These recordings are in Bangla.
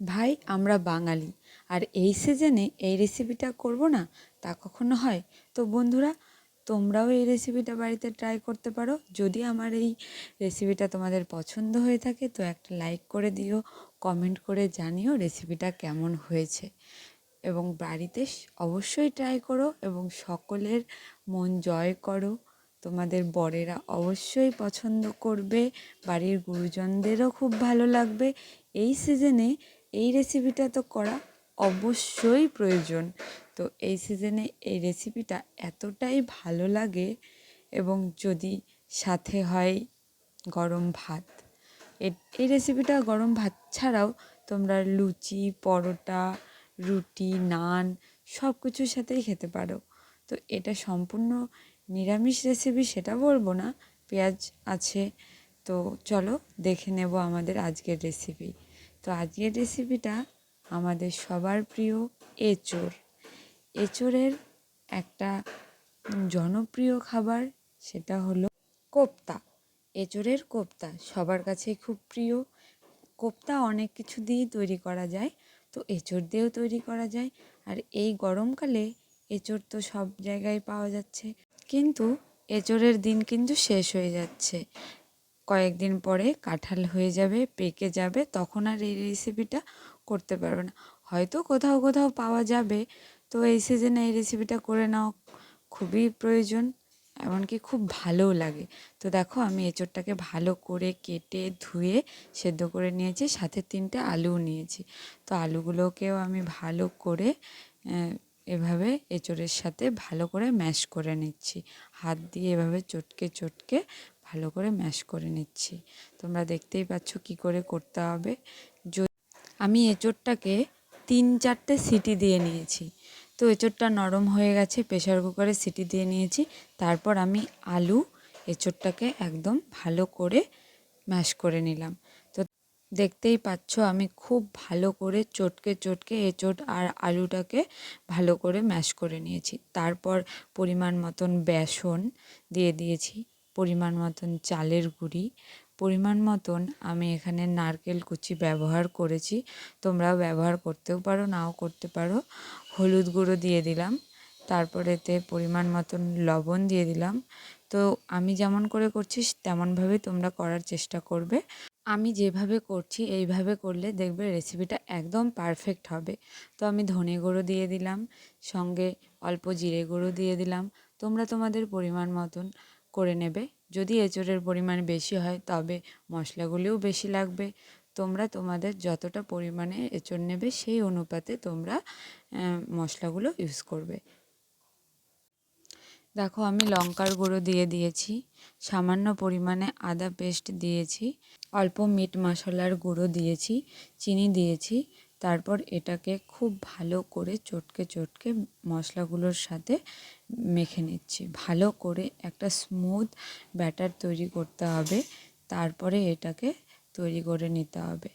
ভাই, আমরা বাঙালি। আর এই সিজনে এই রেসিপিটা করব না, তা কখনো হয়? তো বন্ধুরা, তোমরাও এই রেসিপিটা বাড়িতে ট্রাই করতে পারো। যদি আমার এই রেসিপিটা তোমাদের পছন্দ হয়ে থাকে, তো একটা লাইক করে দিও কমেন্ট করে জানিও রেসিপিটা কেমন হয়েছে। এবং বাড়িতে অবশ্যই ট্রাই করো এবং সকলের মন জয় করো। তোমাদের বরেরা অবশ্যই পছন্দ করবে, বাড়ির গুরুজনদেরও খুব ভালো লাগবে। এই সিজনে এই রেসিপিটা তো করা অবশ্যই প্রয়োজন। তো এই সিজনে এই রেসিপিটা এতটাই ভালো লাগে এবং যদি সাথে হয় গরম ভাত। এই রেসিপিটা গরম ভাত ছাড়াও তোমরা লুচি, পরোটা, রুটি, নান সব কিছুর সাথেই খেতে পারো। তো এটা সম্পূর্ণ নিরামিষ রেসিপি সেটা বলব না, পেঁয়াজ আছে। তো চলো দেখে নেব আমাদের আজকের রেসিপি তো আজকের রেসিপিটা আমাদের সবার প্রিয় এঁচোড়। এঁচোড়ের একটা জনপ্রিয় খাবার সেটা হলো কোপ্তা। এঁচোড়ের কোপ্তা সবার কাছেই খুব প্রিয়। কোপ্তা অনেক কিছু দিয়েই তৈরি করা যায়, তো এঁচোড় দিয়েও তৈরি করা যায়। আর এই গরমকালে এঁচোড় তো সব জায়গায় পাওয়া যাচ্ছে। কিন্তু এঁচোড়ের দিন কিন্তু শেষ হয়ে যাচ্ছে। কয়েকদিন পরে কাঁঠাল হয়ে যাবে, পেকে যাবে, তখন আর এই রেসিপিটা করতে পারবে না। হয়তো কোথাও কোথাও পাওয়া যাবে, তো এই সিজনে এই রেসিপিটা করে নাও। খুবই প্রয়োজন, এমনকি খুব ভালোও লাগে। তো দেখো, আমি এঁচোড়টাকে ভালো করে কেটে ধুয়ে সেদ্ধ করে নিয়েছি, সাথে তিনটে আলুও নিয়েছি। তো আলুগুলোকেও আমি ভালো করে এভাবে এঁচোড়ের সাথে ভালো করে ম্যাশ করে নিচ্ছি। হাত দিয়ে এভাবে চটকে চটকে ভালো করে ম্যাশ করে নিচ্ছি। তোমরা দেখতেই পাচ্ছ কি করে করতে হবে। আমি এঁচোড়টাকে তিন চারটে সিটি দিয়ে নিয়েছি। তো এঁচোড়টা নরম হয়ে গেছে প্রেশার কুকারে সিটি দিয়ে নিয়েছি। তারপর আমি আলু এঁচোড়টাকে একদম ভালো করে ম্যাশ করে নিলাম। তো দেখতেই পাচ্ছ আমি খুব ভালো করে চটকে চটকে এঁচোড় আর আলুটাকে ভালো করে ম্যাশ করে নিয়েছি। তারপর পরিমাণ মতন বেসন দিয়ে দিয়েছি। পরিমাণ মতন চালের গুঁড়ি, পরিমাণ মতন আমি এখানে নারকেল কুচি ব্যবহার করেছি। তোমরাও ব্যবহার করতেও পারো, নাও করতে পারো। হলুদ গুঁড়ো দিয়ে দিলাম, তারপর এতে পরিমাণ মতন লবণ দিয়ে দিলাম। তো আমি যেমন করে করছি, তেমনভাবে তোমরা করার চেষ্টা করবে। আমি যেভাবে করছি, এইভাবে করলে দেখবে রেসিপিটা একদম পারফেক্ট হবে। তো আমি ধনে গুঁড়ো দিয়ে দিলাম, সঙ্গে অল্প জিরে গুঁড়ো দিয়ে দিলাম। তোমরা তোমাদের পরিমাণ মতন করে নেবে। যদি এঁচোড়ের পরিমাণ বেশি হয়, তবে মশলাগুলিও বেশি লাগবে। তোমরা তোমাদের যতটা পরিমাণে এঁচোড় নেবে, সেই অনুপাতে তোমরা মশলাগুলো ইউজ করবে। দেখো, আমি লঙ্কার গুঁড়ো দিয়ে দিয়েছি। সামান্য পরিমাণে আদা পেস্ট দিয়েছি। অল্প মিট মশলার গুঁড়ো দিয়েছি, চিনি দিয়েছি। তারপর এটাকে খুব ভালো করে চটকে চটকে মশলাগুলোর সাথে মেখে নিচ্ছি। ভালো করে একটা স্মুথ ব্যাটার তৈরি করতে হবে। তারপরে এটাকে তৈরি করে নিতে হবে।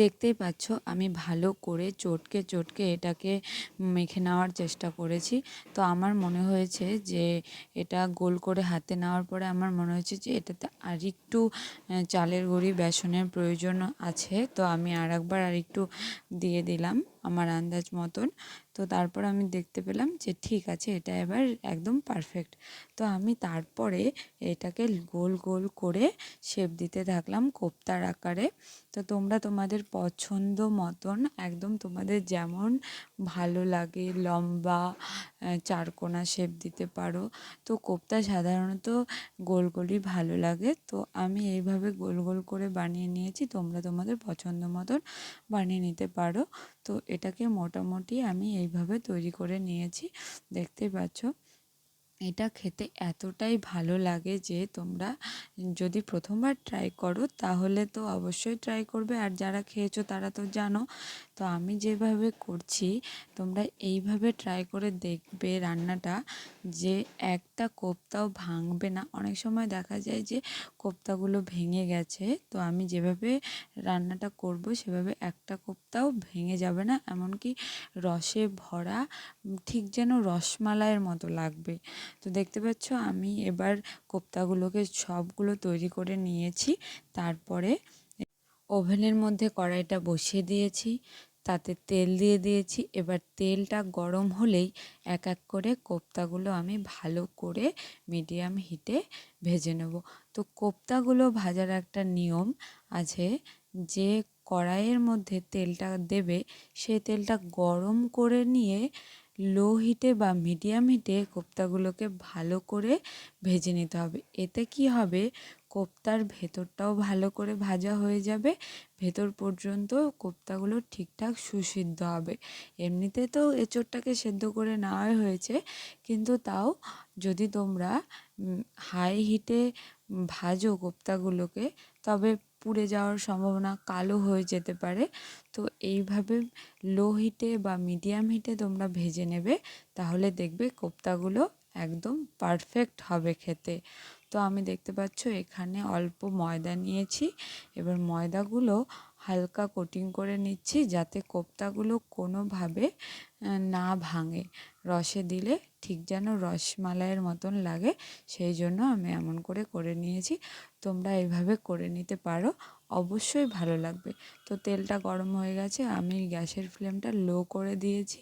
দেখতেই পাচ্ছ, আমি ভালো করে চটকে চটকে এটাকে মেখে নেওয়ার চেষ্টা করেছি। তো আমার মনে হয়েছে যে এটা গোল করে হাতে নেওয়ার পরে আমার মনে হয়েছে যে এটাতে আর একটু চালের গুঁড়ি, বেসনের প্রয়োজন আছে। তো আমি আর একবার আর একটু দিয়ে দিলাম। আমার আন্দাজ মতন। তো তারপর আমি দেখতে পেলাম যে ঠিক আছে, এটা এবার একদম পারফেক্ট তো আমি তারপরে এটাকে গোল গোল করে শেপ দিতে থাকলাম কোপ্তার আকারে। তো তোমরা তোমাদের পছন্দ মতন, একদম তোমাদের যেমন ভালো লাগে, লম্বা চারকোনা শেপ দিতে পারো। তো কোপ্তা সাধারণত গোল গোলই ভালো লাগে। তো আমি এইভাবে গোল গোল করে বানিয়ে নিয়েছি। তোমরা তোমাদের পছন্দ মতন বানিয়ে নিতে পারো। তো এটাকে মোটামুটি আমি এইভাবে তৈরি করে নিয়েছি। দেখতে পাচ্ছ, এটা খেতে এতটাই ভালো লাগে যে তোমরা যদি প্রথমবার ট্রাই করো, তাহলে তো অবশ্যই ট্রাই করবে। আর যারা খেয়েছো তারা তো জানো তো আমি যেভাবে করছি, তোমরা এইভাবে ট্রাই করে দেখবে রান্নাটা যে একটা কোপ্তাও ভাঙবে না। অনেক সময় দেখা যায় যে কোপ্তাগুলো ভেঙে গেছে, তো আমি যেভাবে রান্নাটা করব সেভাবে একটা কোপ্তাও ভেঙে যাবে না, এমনকি রসে ভরা, ঠিক যেন রসমালাইয়ের মতো লাগবে। তো দেখতে পাচ্ছ আমি এবার কোপ্তাগুলোকে সবগুলো তৈরি করে নিয়েছি, তারপরে ওভেনের মধ্যে কড়াইটা বসিয়ে দিয়েছি। তাতে তেল দিয়ে দিয়েছি। এবার তেলটা গরম হলেই এক এক করে কোপ্তাগুলো আমি ভালো করে মিডিয়াম হিটে ভেজে নেব। তো কোপ্তাগুলো ভাজার একটা নিয়ম আছে, যে কড়াইয়ের মধ্যে তেলটা দেবে, সে তেলটা গরম করে নিয়ে লো হিটে বা মিডিয়াম হিটে কোপ্তাগুলোকে ভালো করে ভেজে নিতে হবে। এতে কি হবে? কোপ্তার ভেতরটাও ভালো করে ভাজা হয়ে যাবে। ভেতর পর্যন্ত কোপ্তাগুলো ঠিকঠাক সুসিদ্ধ হবে। এমনিতে তো এঁচোড়টাকে সেদ্ধ করে নেওয়াই হয়েছে, কিন্তু তাও যদি তোমরা হাই হিটে ভাজো কোপ্তাগুলোকে, তবে পুড়ে যাওয়ার সম্ভাবনা কালো হয়ে যেতে পারে। তো এইভাবে লো হিটে বা মিডিয়াম হিটে তোমরা ভেজে নেবে, তাহলে দেখবে কোপ্তাগুলো একদম পারফেক্ট হবে খেতে। তো আমি দেখতে পাচ্ছ এখানে অল্প ময়দা নিয়েছি, এবার ময়দাগুলো হালকা কোটিং করে নিচ্ছি যাতে কোপ্তাগুলো কোনোভাবে না ভাঙে। রসে দিলে ঠিক যেন রসমালাইয়ের মতন লাগে, সেই জন্য আমি এমন করে করে নিয়েছি। তোমরা এইভাবে করে নিতে পারো, অবশ্যই ভালো লাগবে। তো তেলটা গরম হয়ে গেছে, আমি গ্যাসের ফ্লেমটা লো করে দিয়েছি।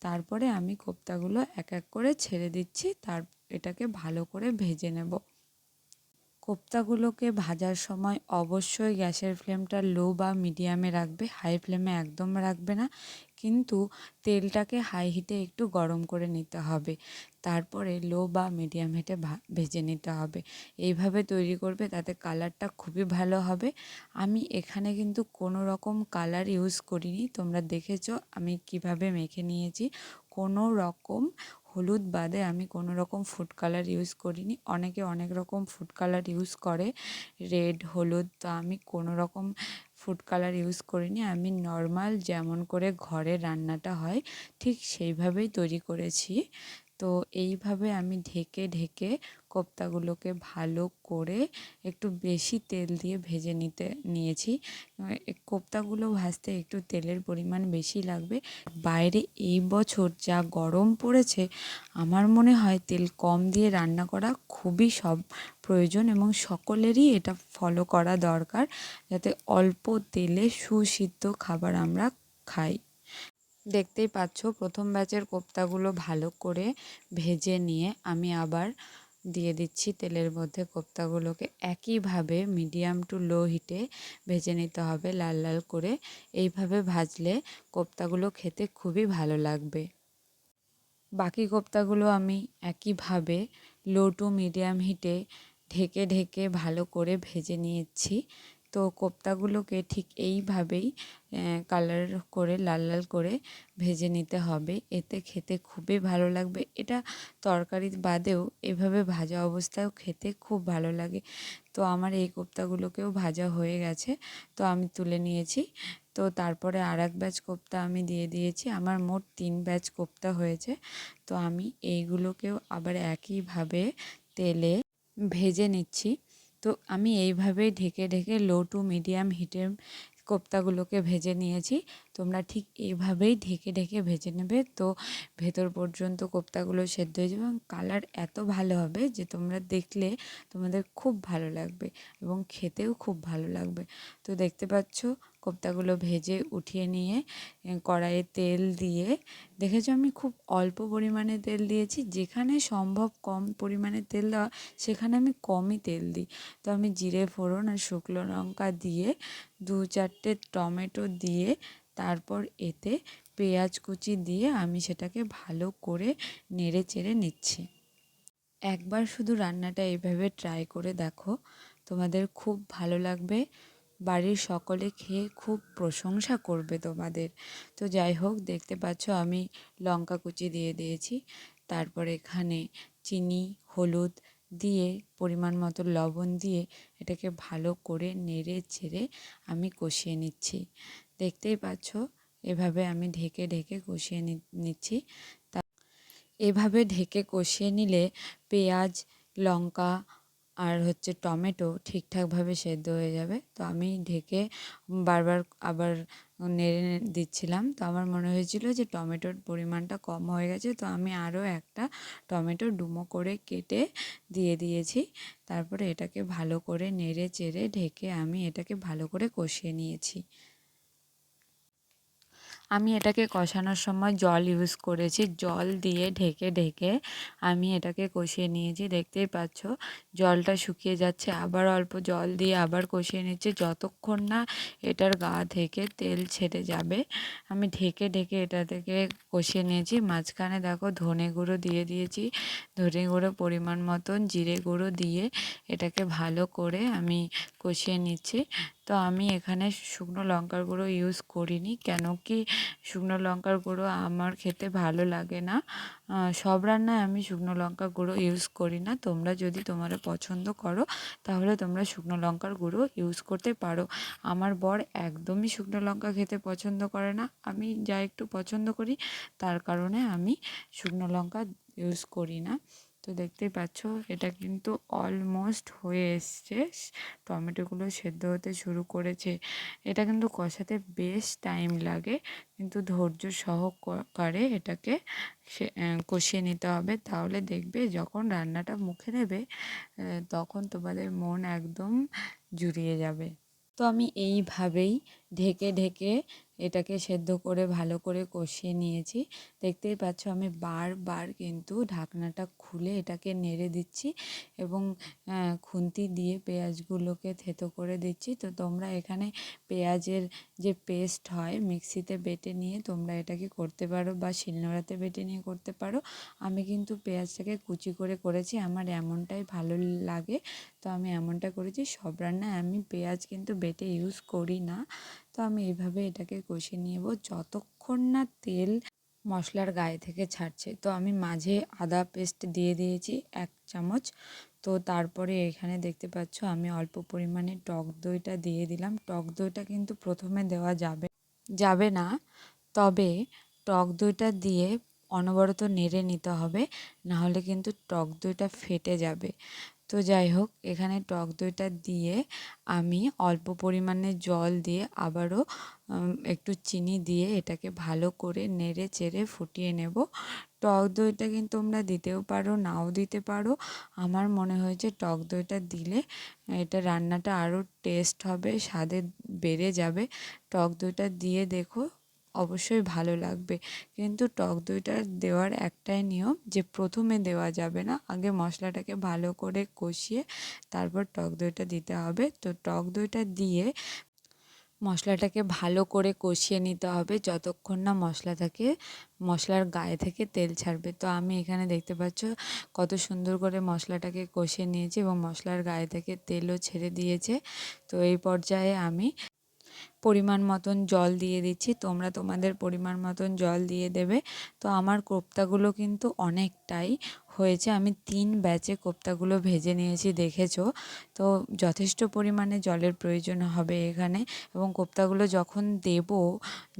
তারপরে আমি কোপ্তাগুলো এক এক করে ছেড়ে দিচ্ছি, তার এটাকে ভালো করে ভেজে নেব। কোপ্তাগুলোকে ভাজার সময় অবশ্যই গ্যাসের ফ্লেমটা লো বা মিডিয়ামে রাখবে, হাই ফ্লেমে একদম রাখবে না। কিন্তু তেলটাকে হাই হিটে একটু গরম করে নিতে হবে। তারপরে লো বা মিডিয়াম হিটে ভেজে নিতে হবে। এইভাবে তৈরি করবে, তাতে কালারটা খুবই ভালো হবে। আমি এখানে কিন্তু কোনো রকম কালার ইউজ করিনি। তোমরা দেখেছ আমি কীভাবে মেখে নিয়েছি। কোনো রকম হলুদ বাদে আমি কোনো রকম ফুড কালার ইউজ করিনি। অনেকে অনেক রকম ফুড কালার ইউজ করে। রেড হলুদ, তো আমি কোনো রকম ফুড কালার ইউজ করিনি। আমি নর্মাল যেমন করে ঘরে রান্নাটা হয়, ঠিক সেইভাবেই তৈরি করেছি। তো এইভাবে আমি ঢেকে ঢেকে কোপ্তাগুলোকে ভালো করে একটু বেশি তেল দিয়ে ভেজে নিতে, নিয়েছি। কোপ্তাগুলো ভাজতে একটু তেলের পরিমাণ বেশি লাগবে। বাইরে এই বছর যা গরম পড়েছে, আমার মনে হয় তেল কম দিয়ে রান্না করা খুবই সব প্রয়োজন এবং সকলেরই এটা ফলো করা দরকার। যাতে অল্প তেলে সুসিদ্ধ খাবার আমরা খাই। দেখতেই পাচ্ছ, প্রথম ব্যাচের কোপ্তাগুলো ভালো করে ভেজে নিয়ে আমি আবার দিয়ে দিচ্ছি তেলের মধ্যে কোপ্তাগুলোকে। একইভাবে মিডিয়াম টু লো হিটে ভেজে নিতে হবে লাল লাল করে। এইভাবে ভাজলে কোপ্তাগুলো খেতে খুবই ভালো লাগবে। বাকি কোপ্তাগুলো আমি একইভাবে লো টু মিডিয়াম হিটে ঢেকে ঢেকে ভালো করে ভেজে নিয়েছি। তো কোপ্তাগুলোকে ঠিক এইভাবেই কালার করে, লাল লাল করে ভেজে নিতে হবে। এতে খেতে খুবই ভালো লাগবে। এটা তরকারির বাদেও এভাবে ভাজা অবস্থায়ও খেতে খুব ভালো লাগে। তো আমার এই কোপ্তাগুলোকেও ভাজা হয়ে গেছে। তো আমি তুলে নিয়েছি। তো তারপরে আর এক ব্যাচ কোপ্তা আমি দিয়ে দিয়েছি। আমার মোট তিন ব্যাচ কোপ্তা হয়েছে। তো আমি এইগুলোকেও আবার একইভাবে তেলে ভেজে নিচ্ছি। তো আমি এইভাবেই ঢেকে ঢেকে লো টু মিডিয়াম হিটে কোপ্তাগুলোকে ভেজে নিয়েছি। তোমরা ঠিক এইভাবেই ঢেকে ঢেকে ভেজে নেবে। তো ভেতর পর্যন্ত কোপ্তাগুলো সেদ্ধ হয়ে যাবে এবং কালার এত ভালো হবে যে তোমরা দেখলে তোমাদের খুব ভালো লাগবে এবং খেতেও খুব ভালো লাগবে। তো দেখতে পাচ্ছ কোপ্তাগুলো ভেজে উঠিয়ে নিয়ে কড়াইয়ে তেল দিয়ে, দেখেছ আমি খুব অল্প পরিমাণে তেল দিয়েছি, যেখানে সম্ভব কম পরিমাণে তেল দেওয়া, সেখানে আমি কমই তেল দিই। তো আমি জিরে, ফোড়ন আর শুকনো লঙ্কা দিয়ে দু চারটে টমেটো দিয়ে, তারপর এতে পেঁয়াজ কুচি দিয়ে আমি সেটাকে ভালো করে নেড়ে চেড়ে নিচ্ছি। একবার শুধু রান্নাটা এইভাবে ট্রাই করে দেখো, তোমাদের খুব ভালো লাগবে। বাড়ির সকলে খেয়ে খুব প্রশংসা করবে তোমাদের। তো যাই হোক, দেখতে পাচ্ছ আমি লঙ্কা কুচি দিয়ে দিয়েছি। তারপর এখানে চিনি, হলুদ দিয়ে, পরিমাণ মতো লবণ দিয়ে এটাকে ভালো করে নেড়ে ছেড়ে আমি কষিয়ে নিচ্ছি। দেখতেই পাচ্ছ, এভাবে আমি ঢেকে ঢেকে কষিয়ে নিচ্ছি। তা, এভাবে ঢেকে কষিয়ে নিলে পেঁয়াজ, লঙ্কা আর হচ্ছে টমেটো ঠিকঠাকভাবে সেদ্ধ হয়ে যাবে। তো আমি ঢেকে বারবার আবার নেড়ে দিচ্ছিলাম। তো আমার মনে হয়েছিল যে টমেটোর পরিমাণটা কম হয়ে গেছে। তো আমি আরও একটা টমেটো ডুমো করে কেটে দিয়ে দিয়েছি। তারপরে এটাকে ভালো করে নেড়ে চেড়ে ঢেকে আমি এটাকে ভালো করে কষিয়ে নিয়েছি। আমি এটাকে কষানোর সময় জল ইউজ করেছি। জল দিয়ে ঢেকে ঢেকে আমি এটাকে কষিয়ে নিয়েছি। দেখতেই পাচ্ছ, জলটা শুকিয়ে যাচ্ছে। আবার অল্প জল দিয়ে আবার কষিয়ে নিচ্ছি। যতক্ষণ না এটার গা থেকে তেল ছেড়ে যাবে, আমি ঢেকে ঢেকে এটা থেকে কষিয়ে নিয়েছি। মাঝখানে দেখো ধনে গুঁড়ো দিয়ে দিয়েছি। ধনে গুঁড়ো পরিমাণ মতন জিরে গুঁড়ো দিয়ে এটাকে ভালো করে আমি কষিয়ে নিচ্ছি। তো আমি এখানে শুকনো লঙ্কার গুঁড়ো ইউজ করিনি। কেন কি শুকনো লঙ্কার গুঁড়ো আমার খেতে ভালো লাগে না। সব রান্নায় আমি শুকনো লঙ্কা গুঁড়ো ইউজ করি না। তোমরা যদি তোমরা পছন্দ করো, তাহলে তোমরা শুকনো লঙ্কার গুঁড়ো ইউজ করতে পারো। আমার বর একদমই শুকনো লঙ্কা খেতে পছন্দ করে না। আমি যা একটু পছন্দ করি, তার কারণে আমি শুকনো লঙ্কা ইউজ করি না। তো দেখতেই পাচ্ছ, এটা কিন্তু অলমোস্ট হয়ে এসছে। টমেটোগুলো সেদ্ধ হতে শুরু করেছে। এটা কিন্তু কষাতে বেশ টাইম লাগে, কিন্তু ধৈর্য সহকারে এটাকে কষিয়ে নিতে হবে। তাহলে দেখবে যখন রান্নাটা মুখে নেবে তখন তোমাদের মন একদম জুড়িয়ে যাবে। তো আমি এইভাবেই ঢেকে ঢেকে এটাকে সেদ্ধ করে ভালো করে কষিয়ে নিয়েছি। দেখতেই পাচ্ছ আমি বারবার কিন্তু ঢাকনাটা খুলে এটাকে নেড়ে দিচ্ছি এবং খুন্তি দিয়ে পেঁয়াজগুলোকে থেতো করে দিচ্ছি। তো তোমরা এখানে পেঁয়াজের যে পেস্ট হয় মিক্সিতে বেটে নিয়ে তোমরা এটাকে করতে পারো বা শিলনোড়াতে বেটে নিয়ে করতে পারো। আমি কিন্তু পেঁয়াজটাকে কুচি করে করেছি, আমার এমনটাই ভালো লাগে। তো আমি এমনটা করেছি, সব রান্নায় আমি পেঁয়াজ কিন্তু বেটে ইউজ করি না। তো আমি এইভাবে এটাকে কষিয়ে নেব যতক্ষণ না তেল মশলার গায়ে থেকে ছাড়ছে। তো আমি মাঝে আদা পেস্ট দিয়ে দিয়েছি এক চামচ। তো তারপরে এখানে দেখতে পাচ্ছ আমি অল্প পরিমাণে টক দইটা দিয়ে দিলাম। টক দইটা কিন্তু প্রথমে দেওয়া যাবে যাবে না। তবে টক দইটা দিয়ে অনবরত নেড়ে নিতে হবে। নাহলে কিন্তু টক দইটা ফেটে যাবে। তো যাই হোক, এখানে টক দইটা দিয়ে আমি অল্প পরিমাণে জল দিয়ে আবারও একটু চিনি দিয়ে এটাকে ভালো করে নেড়ে চেড়ে ফুটিয়ে নেব। টক দইটা কিন্তু তোমরা দিতেও পারো, নাও দিতে পারো। আমার মনে হয়েছে টক দইটা দিলে এটা রান্নাটা আরও টেস্ট হবে, স্বাদে বেড়ে যাবে। টক দইটা দিয়ে দেখো অবশ্যই ভালো লাগবে। কিন্তু টক দইটা দেওয়ার একটাই নিয়ম যে প্রথমে দেওয়া যাবে না, আগে মশলাটাকে ভালো করে কষিয়ে তারপর টক দইটা দিতে হবে। তো টক দইটা দিয়ে মশলাটাকে ভালো করে কষিয়ে নিতে হবে যতক্ষণ না মশলা মশলার গায়ে থেকে তেল ছাড়বে। তো আমি এখানে দেখতে পাচ্ছ কত সুন্দর করে মশলাটাকে কষিয়ে নিয়েছি এবং মশলার গায়ে থেকে তেলও ছেড়ে দিয়েছে। তো এই পর্যায়ে আমি পরিমাণ মতন জল দিয়ে দিচ্ছি, তোমরা তোমাদের পরিমাণ মতন জল দিয়ে দেবে। তো আমার কোপ্তাগুলো কিন্তু অনেকটাই হয়েছে। আমি তিন ব্যাচে কোপ্তাগুলো ভেজে নিয়েছি, দেখেছ? তো যথেষ্ট পরিমাণে জলের প্রয়োজন হবে এখানে। এবং কোপ্তাগুলো যখন দেব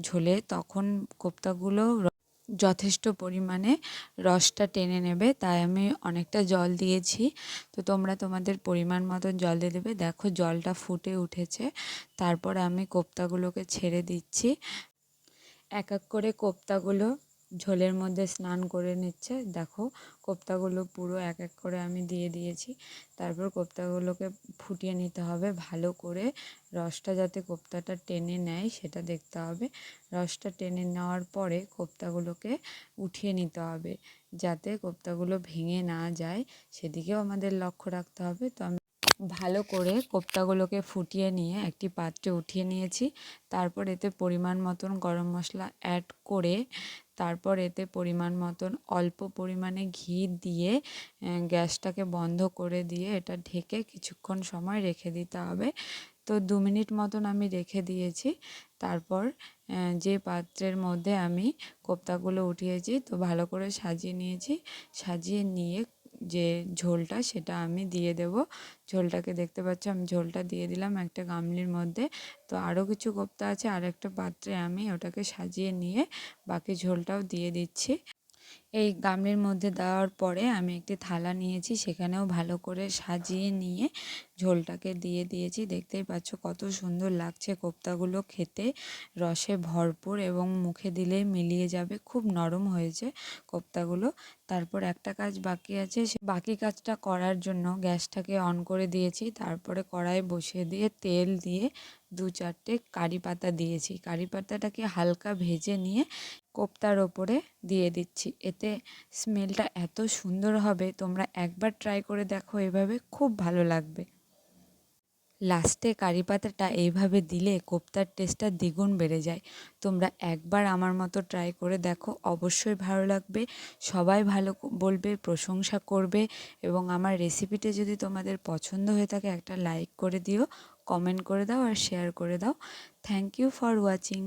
ঝোলে, তখন কোপ্তাগুলো যথেষ্ট পরিমাণে রসটা টেনে নেবে, তাই আমি অনেকটা জল দিয়েছি। তো তোমরা তোমাদের পরিমাণ মতন জল দিয়ে দেবে। দেখো জলটা ফুটে উঠেছে। তারপর আমি কোপ্তাগুলোকে ছেড়ে দিচ্ছি। এক এক করে কোপ্তাগুলো ঝোলের মধ্যে স্নান করে নিচ্ছে। দেখো, কোপ্তাগুলো পুরো এক এক করে আমি দিয়ে দিয়েছি। তারপর কোপ্তাগুলোকে ফুটিয়ে নিতে হবে ভালো করে। রসটা যাতে কোপ্তাটা টেনে নেয়, সেটা দেখতে হবে। রসটা টেনে নেওয়ার পরে কোপ্তাগুলোকে উঠিয়ে নিতে হবে। যাতে কোপ্তাগুলো ভেঙে না যায়, সেদিকেও আমাদের লক্ষ্য রাখতে হবে। তো আমি ভালো করে কোপ্তাগুলোকে ফুটিয়ে নিয়ে একটি পাত্রে উঠিয়ে নিয়েছি। তারপর এতে পরিমাণ মতন গরম মশলা অ্যাড করে, তারপর এতে পরিমাণ মতন অল্প পরিমাণে ঘি দিয়ে গ্যাসটাকে বন্ধ করে দিয়ে এটা ঢেকে কিছুক্ষণ সময় রেখে দিতে হবে। তো দু মিনিট মতন আমি রেখে দিয়েছি। তারপর যে পাত্রের মধ্যে আমি কোপ্তাগুলো উঠিয়েছি, তো ভালো করে সাজিয়ে নিয়েছি। সাজিয়ে নিয়ে যে ঝোলটা সেটা আমি দিয়ে দেব। ঝোলটাকে দেখতে পাচ্ছ, আমি ঝোলটা দিয়ে দিলাম একটা গামলির মধ্যে। তো আরও কিছু কোপ্তা আছে, আর একটা পাত্রে আমি ওটাকে সাজিয়ে নিয়ে বাকি ঝোলটাও দিয়ে দিচ্ছি। এই গামলির মধ্যে দেওয়ার পরে আমি একটি থালা নিয়েছি, সেখানেও ভালো করে সাজিয়ে নিয়ে ঝোলটাকে দিয়ে দিয়েছি। দেখতেই পাচ্ছ কত সুন্দর লাগছে কোপ্তাগুলো খেতে। রসে ভরপুর এবং মুখে দিলে মিলিয়ে যাবে, খুব নরম হয়েছে কোপ্তাগুলো। তারপর একটা কাজ বাকি আছে, সে বাকি কাজটা করার জন্য গ্যাসটাকে অন করে দিয়েছি। তারপরে কড়াই বসিয়ে দিয়ে তেল দিয়ে দু চারটে কারি পাতা দিয়েছি। কারি পাতাটাকে হালকা ভেজে নিয়ে কোপ্তার ওপরে দিয়ে দিচ্ছি। এতে স্মেলটা এত সুন্দর হবে, তোমরা একবার ট্রাই করে দেখো, এভাবে খুব ভালো লাগবে। লাস্টে কারি পাতাটা এইভাবে দিলে কোপ্তার টেস্টটা দ্বিগুণ বেড়ে যায়। তোমরা একবার আমার মতো ট্রাই করে দেখো, অবশ্যই ভালো লাগবে। সবাই ভালো বলবে, প্রশংসা করবে এবং আমার রেসিপিটা যদি তোমাদের পছন্দ হয়ে থাকে, একটা লাইক করে দিও কমেন্ট করে দাও আর শেয়ার করে দাও। Thank you for watching